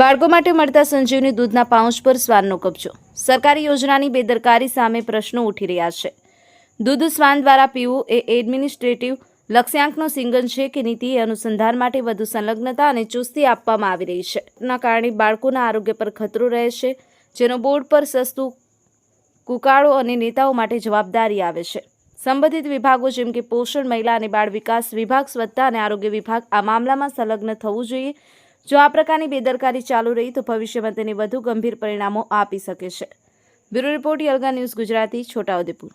બાળકો માટે મળતા સંજીવની દૂધના પાઉચ પર શ્વાનનો કબજો. સરકારી યોજનાની બેદરકારી સામે પ્રશ્નો ઉઠી રહ્યા છે. દૂધ સ્વાન દ્વારા પીવું એ એડમિનિસ્ટ્રેટિવ લક્ષ્યાંકનો સિંગન છે કે નીતિ અનુસંધાન માટે વધુ સંલગ્નતા અને ચુસ્તી આપવામાં આવી રહી છે. ના કારણે બાળકોના આરોગ્ય પર ખતરો રહે છે, જેનો બોર્ડ પર સસ્તું કુકાળો અને નેતાઓ માટે જવાબદારી આવે છે. સંબંધિત વિભાગો જેમ કે પોષણ, મહિલા અને બાળ વિકાસ વિભાગ, સ્વચ્છતા અને આરોગ્ય વિભાગ આ મામલામાં સંલગ્ન થવું જોઈએ જો આ પ્રકારની બેદરકારી ચાલુ રહી તો ભવિષ્યમાં તેને વધુ ગંભીર પરિણામો આપી શકે છે. બ્યુરો રિપોર્ટ યલગા ન્યૂઝ ગુજરાતી, છોટાઉદેપુર.